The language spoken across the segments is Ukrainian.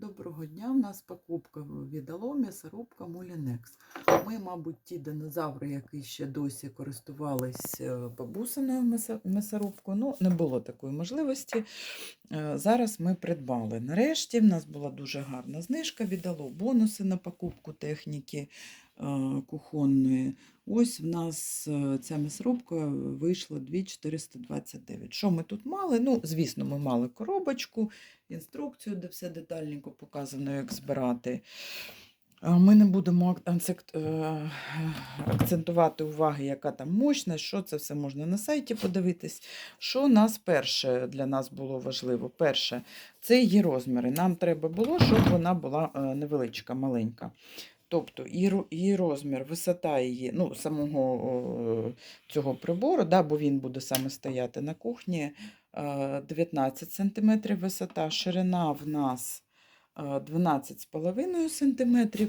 Доброго дня. У нас покупка від м'ясорубка Мулінекс. Ми, мабуть, ті динозаври, які ще досі користувались е, бабусиною м'ясорубкою. Ну, не було такої можливості. Е, Зараз ми придбали. Нарешті в нас була дуже гарна знижка віддало бонуси на покупку техніки кухонної. Ось в нас е, ця м'ясорубка вийшла 2429. Що ми тут мали? Ну, звісно, ми мали коробочку, інструкцію, де все детальненько показано, як збирати. Ми не будемо е, акцентувати уваги, яка там мощність, що це все можна на сайті подивитись. Що нас перше для нас було важливо? Перше, це її розміри. Нам треба було, щоб вона була е, невеличка, маленька. Тобто її, розмір, висота її, ну, самого о, цього прибору, да, бо він буде саме стояти на кухні, е, 19 см висота, ширина в нас е, 12,5 см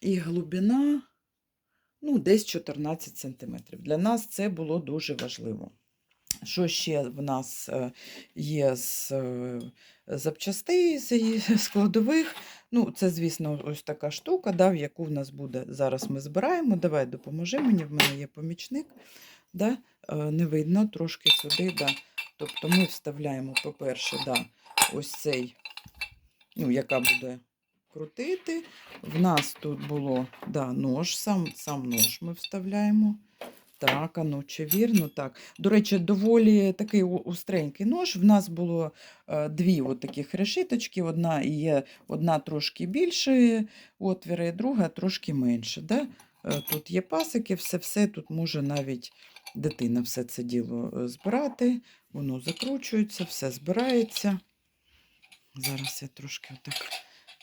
і глибина ну, десь 14 см. Для нас це було дуже важливо. Що ще в нас е, є з е, запчастей, з складових? Ну, це, звісно, ось така штука, да, в яку в нас буде. Зараз ми збираємо. Давай допоможи мені, в мене є помічник. Да? е, Не видно трошки сюди. Да. Тобто ми вставляємо, по-перше, да, ось цей, ну, яка буде крутити. В нас тут було да, нож, сам, сам нож ми вставляємо. Так, а ну чи вірно? Так. До речі, доволі такий у- остренький нож. В нас було е, дві таких решіточки. Одна є одна трошки більше отвіри, друга трошки менше. Да? Е, Тут є пасики, все-все тут може навіть дитина все це діло е, збирати. Воно закручується, все збирається. Зараз я трошки отак.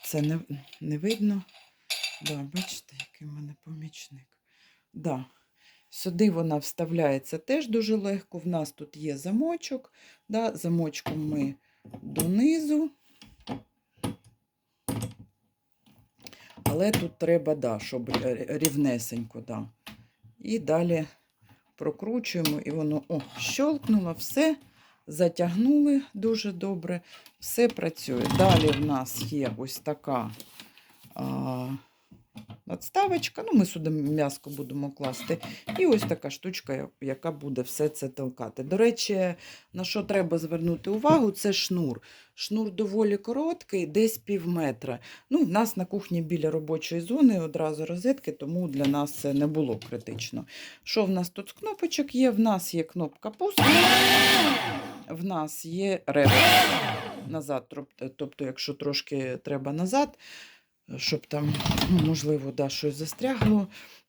Це не, не видно. Да, бачите, який в мене помічник. Да. Сюди вона вставляється теж дуже легко. В нас тут є замочок. Да, замочком ми донизу. Але тут треба, да, щоб рівнесенько. Да. І далі прокручуємо, і воно о, щолкнуло, все. Затягнули дуже добре, все працює. Далі в нас є ось така а, надставочка. Ну, ми сюди м'яско будемо класти. І ось така штучка, яка буде все це толкати. До речі, на що треба звернути увагу, це шнур. Шнур доволі короткий, десь пів метра. Ну, в нас на кухні біля робочої зони одразу розетки, тому для нас це не було критично. Що в нас тут з кнопочок є? В нас є кнопка пуск, в нас є реверс назад. Тобто, якщо трошки треба назад, щоб там, ну, можливо, да, щось застрягло,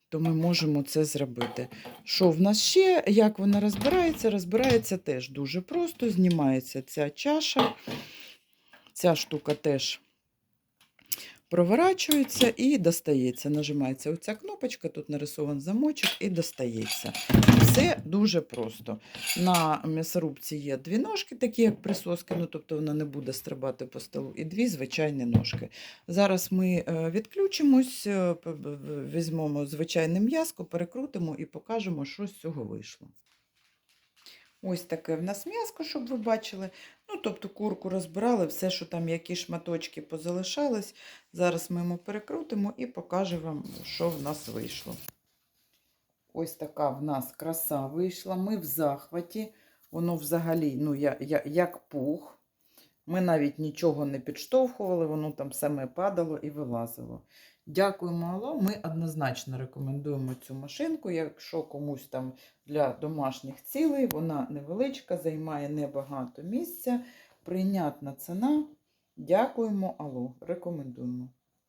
то ми можемо це зробити. Що в нас ще? Як вона розбирається? Розбирається теж дуже просто. Знімається ця чаша. Ця штука теж проворачується і достається. Нажимається оця кнопочка, тут нарисований замочок і достається. Все дуже просто. На м'ясорубці є дві ножки, такі як присоски, ну, тобто вона не буде стрибати по столу, і дві звичайні ножки. Зараз ми е, відключимось, е, візьмемо звичайне м'яско, перекрутимо і покажемо, що з цього вийшло. Ось таке в нас м'яско, щоб ви бачили. Ну, тобто курку розбирали, все, що там, які шматочки позалишались. Зараз ми йому перекрутимо і покажу вам, що в нас вийшло. Ось така в нас краса вийшла. Ми в захваті. Воно взагалі, ну, я, я, як пух. Ми навіть нічого не підштовхували, воно там саме падало і вилазило. Дякуємо, Алло. Ми однозначно рекомендуємо цю машинку. Якщо комусь там для домашніх цілей, вона невеличка, займає небагато місця. Прийнятна ціна. Дякуємо, Алло. Рекомендуємо.